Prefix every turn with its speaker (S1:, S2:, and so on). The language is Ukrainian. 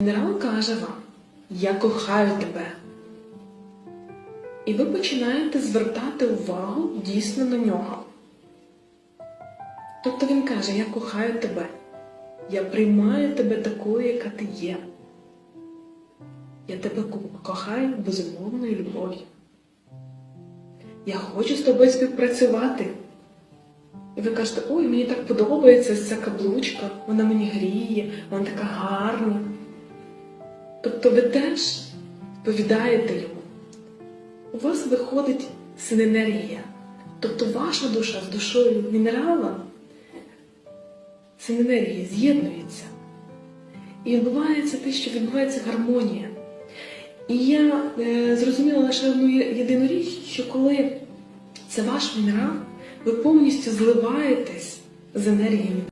S1: Мінерал каже вам, я кохаю тебе. І ви починаєте звертати увагу дійсно на нього. Тобто він каже, я кохаю тебе, я приймаю тебе такою, яка ти є. Я тебе кохаю безумовною любов'ю. Я хочу з тобою співпрацювати. І ви кажете, ой, мені так подобається ця каблучка, вона мені гріє, вона така гарна. Тобто ви теж відповідаєте йому. У вас виходить синенергія. Тобто ваша душа з душою мінерала, синенергія з'єднується. І відбувається те, що відбувається гармонія. І я е, зрозуміла лише одну єдину річ, що коли це ваш мінерал, ви повністю зливаєтесь з енергією